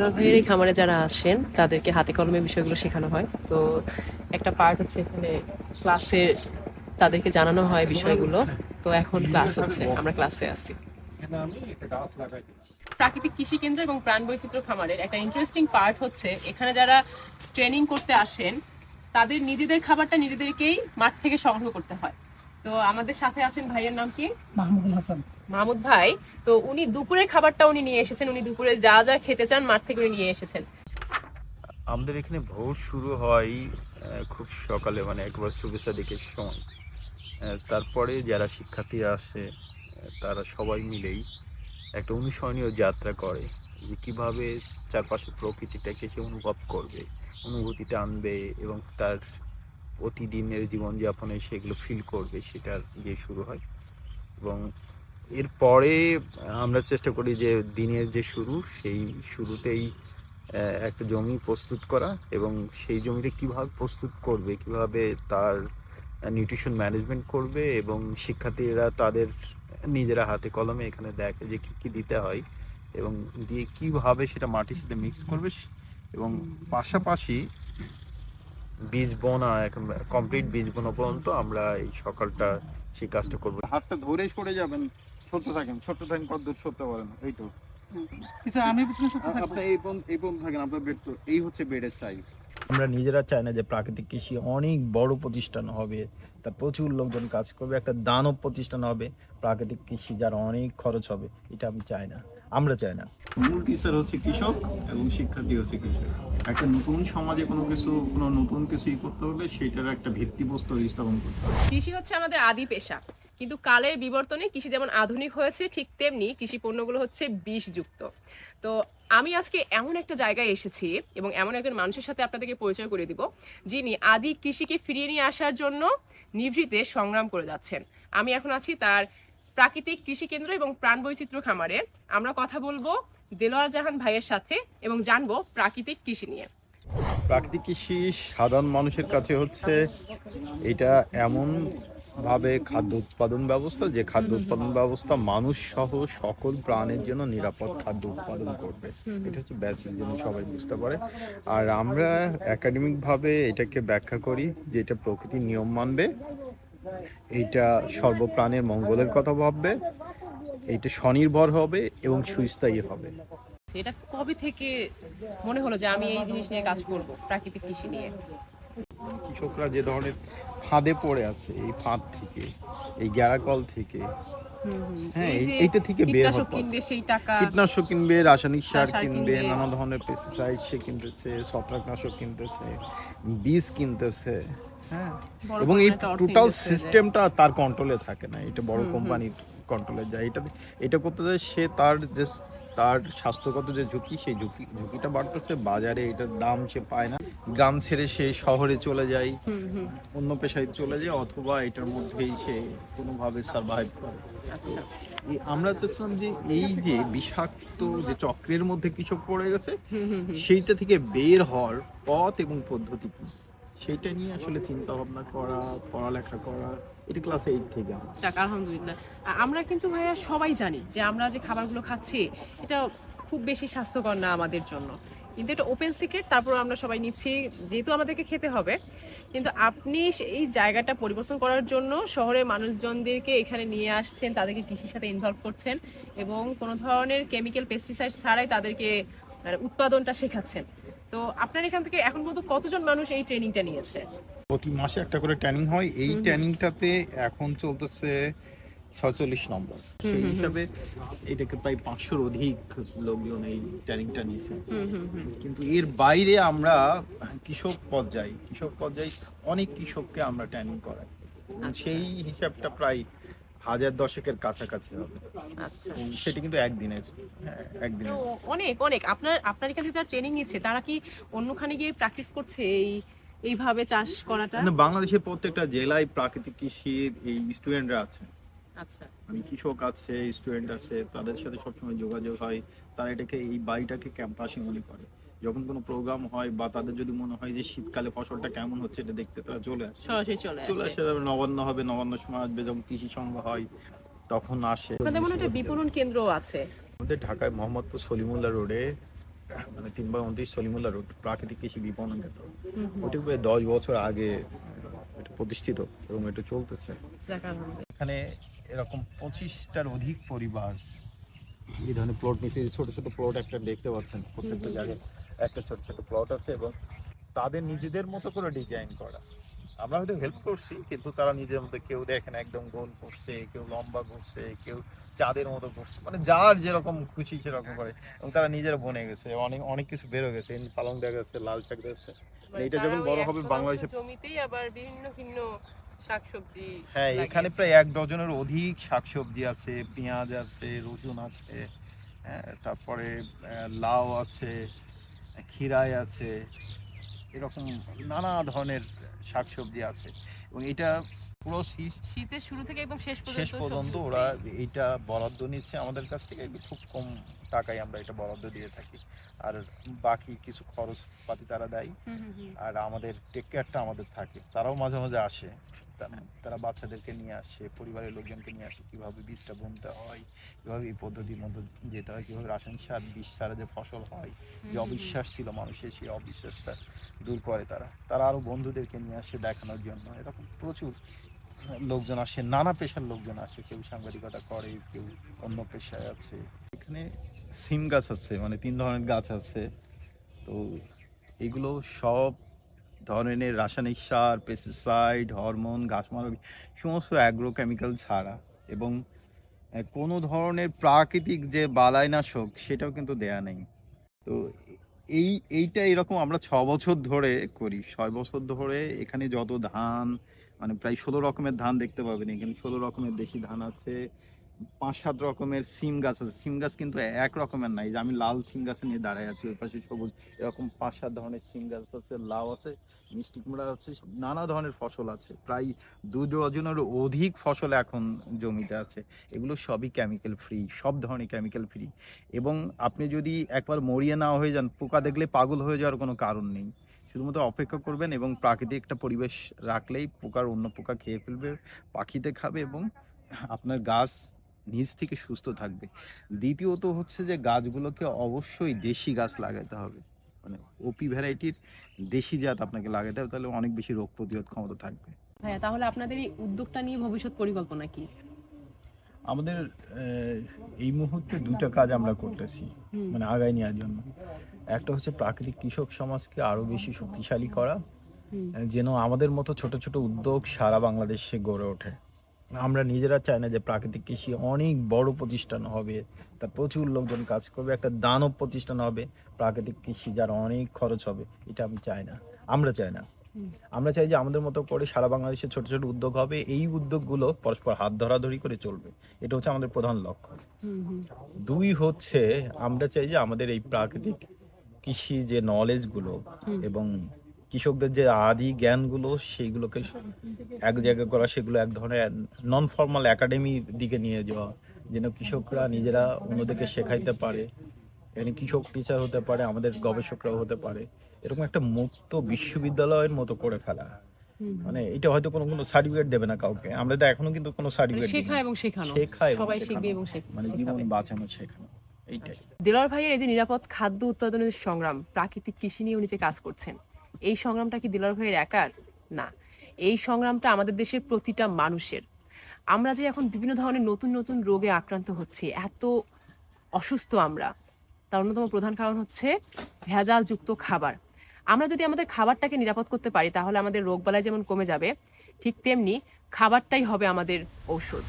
ভাইয়ের এই খামারে যারা আসেন, তাদেরকে হাতে কলমে বিষয়গুলো শেখানো হয়। তো একটা পার্ট হচ্ছে এখানে ক্লাসের তাদেরকে জানানো হয় বিষয়গুলো। তো এখন ক্লাস হচ্ছে, আমরা ক্লাসে আছি। প্রাকৃতিক কৃষি কেন্দ্র এবং প্রাণ বৈচিত্র্য খামারের একটা ইন্টারেস্টিং পার্ট হচ্ছে, এখানে যারা ট্রেনিং করতে আসেন, তাদের নিজেদের খাবারটা নিজেদেরকেই মাঠ থেকে সংগ্রহ করতে হয়। তো আমাদের সাথে আছেন ভাইয়ের নাম কি? মাহমুদুল হাসান। মাহমুদ ভাই তো উনি দুপুরের খাবারটা উনি নিয়ে এসেছেন উনি দুপুরে যা যা খেতে চান মাঠ থেকে উনি নিয়ে এসেছেন। আমাদের এখানে ভোর শুরু হয় খুব সকালে মানে একবার শুভেচ্ছা দিকের সময় তারপরে যারা শিক্ষার্থীরা আসে তারা সবাই মিলেই একটা অনুসরণীয় যাত্রা করে যে কীভাবে চারপাশে প্রকৃতিটাকে সে অনুভব করবে অনুভূতিটা আনবে এবং তার প্রতিদিনের জীবনযাপনে সেগুলো ফিল করবে, সেটা দিয়ে শুরু হয়। এবং এরপরে আমরা চেষ্টা করি যে দিনের যে শুরু, সেই শুরুতেই একটা জমি প্রস্তুত করা এবং সেই জমিটা কীভাবে প্রস্তুত করবে, কীভাবে তার নিউট্রিশন ম্যানেজমেন্ট করবে এবং শিক্ষার্থীরা তাদের নিজেরা হাতে কলমে এখানে দেখে যে কী কী দিতে হয় এবং দিয়ে কীভাবে সেটা মাটির সাথে মিক্স করবে। এবং পাশাপাশি বীজ বোনা এখন কমপ্লিট বীজ বোনা পর্যন্ত আমরা এই সকালটা সেই কাজটা করব। হাতটা ধরে সরে যাবেন ছোট থাকেন ছোট থাকেন কত দূর সরতে পারেন এই তো। কিছু আমি পিছনে সত্যি থাকব। আপনি এই পর্যন্ত এই পর্যন্ত থাকেন আপনার বেড তো এই হচ্ছে বেডের সাইজ আমরা নিজেরা চাই না যে প্রাকৃতিক কৃষি অনেক বড় প্রতিষ্ঠান হবে তার প্রচুর লোকজন কাজ করবে একটা দানব প্রতিষ্ঠান হবে প্রাকৃতিক কৃষি যার অনেক খরচ হবে এটা আমি চাই না। আমরা চাই না। মূল টিচার হচ্ছে কৃষক এবং শিক্ষার্থী হচ্ছে কৃষক। একটা নতুন সমাজে কোনো কিছু কোনো নতুন কিছু ই করতে হলে সেটার একটা ভিত্তিবস্তু স্থাপন করতে হবে। কৃষি হচ্ছে আমাদের আদি পেশা। কিন্তু কালের বিবর্তনে কৃষি যেমন আধুনিক হয়েছে ঠিক তেমনি কৃষি পণ্যগুলো হচ্ছে বিষযুক্ত। তো আমি আজকে এমন একটা জায়গায় এসেছি এবং এমন একজন মানুষের সাথে আপনাদেরকে পরিচয় করে দিব যিনি আদি কৃষিকে ফিরিয়ে নিয়ে আসার জন্য নিভৃতে সংগ্রাম করে যাচ্ছেন। আমি এখন আছি তার প্রাকৃতিক কৃষি কেন্দ্র এবং প্রাণ বৈচিত্র্য খামারে আমরা কথা বলব দেলোয়ার জাহান ভাইয়ের সাথে এবং জানব প্রাকৃতিক কৃষি নিয়ে। প্রাকৃতিক কৃষি সাধারণ মানুষের কাছে হচ্ছে এটা এমন ভাবে খাদ্য উৎপাদন ব্যবস্থা যে খাদ্য উৎপাদন ব্যবস্থা মানুষ সহ সকল প্রাণের জন্য নিরাপদ খাদ্য উৎপাদন করবে। এটা হচ্ছে বেসিক জিনিস সবাই বুঝতে পারে। আর আমরা একাডেমিক ভাবে এটাকে ব্যাখ্যা করি যে এটা প্রকৃতির নিয়ম মানবে। এইটা সর্বপ্রাণের মঙ্গলের কথা ভাববে এইটা স্বনির্ভর হবে এবং সুস্থায়ী হবে এটা কবে থেকে মনে হলো যে আমি এই জিনিস নিয়ে কাজ করব প্রাকৃতিক কৃষি নিয়ে কৃষকরা যে ধরনের ফাঁদে পড়ে আছে এই ফাঁদ থেকে এই গ্যারাকল থেকে। হ্যাঁ, এই এই- এইটা থেকে বের কীটনাশক। কিনবে কীটনাশক রাসায়নিক সার কিনবে কিনবে। নানা ধরনের পেস্টিসাইড সে কিনতেছে ছত্রাকনাশক কিনতেছে বীজ কিনতেছে হ্যাঁ এবং এই টোটাল। সিস্টেমটা তার কন্ট্রোলে থাকে না এটা বড়। কোম্পানির কন্ট্রোলে যায় এটা এটা করতে যায় সে তার যে তার স্বাস্থ্যগত যে ঝুঁকি সেই ঝুঁকি ঝুঁকিটা বাড়তেছে বাজারে এটার দাম সে পায় না গ্রাম ছেড়ে সে শহরে চলে যায় হুম, হুম। অন্য পেশায় চলে যায় অথবা এটার মধ্যেই সে কোনোভাবে সার্ভাইভ করে আচ্ছা আমরা চাচ্ছিলাম যে এই যে বিষাক্ত যে চক্রের মধ্যে কৃষক পড়ে গেছে হুম, হুম, হুম। সেইটা থেকে বের হওয়ার পথ এবং পদ্ধতি কি সেইটা নিয়ে আসলে চিন্তা ভাবনা করা পড়ালেখা করা এটা ক্লাস এইট থেকে আলহামদুলিল্লাহ। আমরা কিন্তু ভাইয়া সবাই জানি যে আমরা যে খাবারগুলো খাচ্ছি এটা খুব বেশি স্বাস্থ্যকর না আমাদের জন্য। কিন্তু এটা ওপেন সিক্রেট তারপর আমরা সবাই নিচ্ছি যেহেতু আমাদেরকে খেতে হবে। কিন্তু আপনি এই জায়গাটা পরিবর্তন করার জন্য শহরের মানুষজনদেরকে এখানে নিয়ে আসছেন তাদেরকে কৃষির সাথে ইনভলভ করছেন এবং কোনো ধরনের কেমিক্যাল পেস্টিসাইড ছাড়াই তাদেরকে মানে, উৎপাদনটা শেখাচ্ছেন। তো আপনার এখান থেকে এখন পর্যন্ত কতজন মানুষ এই ট্রেনিংটা নিয়েছে? প্রতি মাসে একটা করে ট্রেনিং হয়। এই। ট্রেনিংটাতে এখন চলতেছে ছয়চল্লিশ নম্বর। সেই। হিসাবে এটাকে প্রায় পাঁচশোর অধিক লোকজন এই ট্রেনিংটা নিয়েছে। কিন্তু এর বাইরে আমরা কৃষক পর্যায়ে কৃষক পর্যায়ে অনেক কৃষককে আমরা ট্রেনিং করাই। আচ্ছা। সেই হিসাবটা প্রায় হাজার দশেকের কাছাকাছি হবে। আচ্ছা। সেটা কিন্তু একদিনের একদিনের। অনেক অনেক। আপনার আপনার এখানে যারা ট্রেনিং নিচ্ছে তারা কি অন্যখানে গিয়ে প্র্যাকটিস করছে এই এইভাবে চাষ করাটা? মানে বাংলাদেশের প্রত্যেকটা জেলায় প্রাকৃতিক কৃষির এই স্টুডেন্টরা আছে। আচ্ছা। মানে কৃষক আছে স্টুডেন্ট আছে তাদের সাথে সবসময় যোগাযোগ হয়। তারা এটাকে এই বাড়িটাকে ক্যাম্পাসে মনে করে। যখন কোনো প্রোগ্রাম হয় বা তাদের যদি মনে হয় যে শীতকালে ফসলটা কেমন হচ্ছে এটা দেখতে তারা চলে আসে। সরাসরি চলে চলে আসে। তারপর নবান্ন হবে নবান্ন সময় আসবে যখন কৃষি সংঘ হয় তখন আসে। আপনাদের মনে একটা বিপণন কেন্দ্রও আছে? আমাদের ঢাকায় মোহাম্মদপুর সলিমুল্লাহ রোডে মানে তিন বাই উনত্রিশ সলিমুল্লাহ রোড প্রাকৃতিক কৃষি বিপণন কেন্দ্র। ওটি প্রায় দশ বছর আগে এটা প্রতিষ্ঠিত এবং এটা চলতেছে। এখানে এরকম পঁচিশটার অধিক পরিবার এই ধরনের প্লট নিচে ছোট ছোট প্লট একটা দেখতে পাচ্ছেন প্রত্যেকটা জায়গায়। একটা ছোট ছোট প্লট আছে এবং তাদের নিজেদের মতো করে ডিজাইন করা। আমরা হয়তো হেল্প করছি কিন্তু তারা নিজের মতো কেউ দেখেন একদম গোল করছে কেউ লম্বা করছে কেউ চাঁদের মতো করছে। মানে যার যেরকম খুশি সেরকম করে। এবং তারা নিজেরা বনে গেছে অনেক অনেক কিছু বেরো গেছে। পালং দেখা যাচ্ছে লাল শাক দেখা যাচ্ছে। মানে এটা যখন বড় হবে বাংলাদেশে জমিতেই আবার বিভিন্ন ভিন্ন শাকসবজি হ্যাঁ এখানে প্রায় এক ডজনের অধিক শাকসবজি আছে পেঁয়াজ আছে রসুন আছে তারপরে লাউ আছে খিরাই আছে এরকম নানা ধরনের শাকসবজি আছে। এবং এটা পুরো শীতের শুরু থেকে একদম শেষ পর্যন্ত শেষ পর্যন্ত ওরা এটা এইটা বরাদ্দ নিচ্ছে আমাদের কাছ থেকে খুব কম টাকায় আমরা এটা বরাদ্দ দিয়ে থাকি। আর বাকি কিছু খরচ পাতি তারা দেয়। আর আমাদের টেক কেয়ারটা আমাদের থাকে। তারাও মাঝে মাঝে আসে। তারা বাচ্চাদেরকে নিয়ে আসে পরিবারের লোকজনকে নিয়ে আসে কীভাবে বীজটা বুনতে হয় কীভাবে এই পদ্ধতির মধ্যে যেতে হয় কীভাবে রাসায়নিক সার বিষ ছাড়া যে ফসল হয় যে। অবিশ্বাস ছিল মানুষের সেই অবিশ্বাসটা দূর করে তারা। তারা আরও বন্ধুদেরকে নিয়ে আসে দেখানোর জন্য। এরকম প্রচুর লোকজন আসে নানা পেশার লোকজন আসে। কেউ সাংবাদিকতা করে কেউ অন্য পেশায় আছে। এখানে সিম গাছ আছে মানে তিন ধরনের গাছ আছে। তো এগুলো সব ধরনের রাসায়নিক সার পেস্টিসাইড হরমোন ঘাস মারক সমস্ত অ্যাগ্রো কেমিক্যাল ছাড়া। এবং কোনো ধরনের প্রাকৃতিক যে বালাইনাশক, সেটাও কিন্তু দেয়া নেই। তো এই, এইটা এরকম আমরা ছ বছর ধরে করি। ছয় বছর ধরে এখানে যত ধান মানে প্রায় ষোলো রকমের ধান দেখতে পাবেন। এখানে ষোলো রকমের দেশি ধান আছে। পাঁচ, সাত রকমের সিম গাছ আছে। সিম গাছ কিন্তু এক রকমের নাই যে আমি লাল সিম গাছে নিয়ে দাঁড়ায় আছি, ওই পাশে সবুজ, এরকম পাঁচ, সাত ধরনের সিম গাছ আছে, লাউ আছে, মিষ্টি কুমড়া আছে, নানা ধরনের ফসল আছে। প্রায় দু ডজনের অধিক ফসল এখন জমিতে আছে। এগুলো সবই কেমিক্যাল ফ্রি সব ধরনের কেমিক্যাল ফ্রি এবং আপনি যদি একবার মরিয়ে না হয়ে যান, পোকা দেখলে পাগল হয়ে যাওয়ার কোনো কারণ নেই। শুধুমাত্র অপেক্ষা করবেন এবং প্রাকৃতিক একটা পরিবেশ রাখলেই পোকার অন্য পোকা খেয়ে ফেলবে, পাখিতে খাবে এবং আপনার গাছ নিজ থেকে সুস্থ থাকবে। দ্বিতীয়ত হচ্ছে যে গাছগুলোকে অবশ্যই দেশি গাছ লাগাতে হবে। মানে ওপি ভ্যারাইটির দেশি জাত আপনাকে লাগাতে হবে তাহলে অনেক বেশি রোগ প্রতিরোধ ক্ষমতা থাকবে। ভাইয়া তাহলে আপনাদের এই উদ্যোগটা নিয়ে ভবিষ্যৎ পরিকল্পনা কি? আমাদের আহ, এই মুহূর্তে দুটো কাজ আমরা করতেছি মানে আগায় নেওয়ার জন্য। একটা হচ্ছে প্রাকৃতিক কৃষক সমাজকে আরও বেশি শক্তিশালী করা যেন আমাদের মতো ছোট ছোট উদ্যোগ সারা বাংলাদেশে গড়ে ওঠে। আমরা নিজেরা চাই না যে প্রাকৃতিক কৃষি অনেক বড় প্রতিষ্ঠান হবে তা প্রচুর লোকজন কাজ করবে একটা দানব প্রতিষ্ঠান হবে প্রাকৃতিক কৃষি যার অনেক খরচ হবে এটা আমি চাই না আমরা চাই না। আমরা চাই যে আমাদের মতো করে সারা বাংলাদেশে ছোট ছোট উদ্যোগ হবে এই উদ্যোগগুলো পরস্পর হাত ধরাধরি করে চলবে এটা হচ্ছে আমাদের প্রধান লক্ষ্য। দুই হচ্ছে আমরা চাই যে আমাদের এই প্রাকৃতিক কৃষি যে নলেজগুলো এবং কৃষকদের যে আদি জ্ঞানগুলো সেইগুলোকে এক জায়গায় করা সেগুলো এক ধরনের নন ফর্মাল একাডেমির দিকে নিয়ে যাওয়া যেন কৃষকরা নিজেরা অন্যদেরকে শেখাইতে পারে। এখানে কৃষক টিচার হতে পারে আমাদের গবেষকরাও হতে পারে। এরকম একটা মুক্ত বিশ্ববিদ্যালয়ের মতো করে ফেলা। মানে এটা হয়তো কোনো কোনো সার্টিফিকেট দেবে না কাউকে। আমরা তো এখনও কিন্তু কোনো মানে সার্টিফিকেট শেখা এবং শেখানো। শেখা এবং সবাই শিখবে এবং শেখ- মানে জীবন বাঁচানো শেখানো। এইটাই। দেলোয়ার ভাইয়ের এই যে নিরাপদ খাদ্য উৎপাদনের সংগ্রাম প্রাকৃতিক কৃষি নিয়ে উনি যে কাজ করছেন এই সংগ্রামটা কি দিলার ভাইয়ের একার? না, এই সংগ্রামটা আমাদের দেশের প্রতিটা মানুষের। আমরা যে এখন বিভিন্ন ধরনের নতুন নতুন রোগে আক্রান্ত হচ্ছি, এত অসুস্থ আমরা। তার অন্যতম প্রধান কারণ হচ্ছে ভেজালযুক্ত খাবার। আমরা যদি আমাদের খাবারটাকে নিরাপদ করতে পারি, তাহলে আমাদের রোগবালাই যেমন কমে যাবে, ঠিক তেমনি খাবারটাই হবে আমাদের ঔষধ।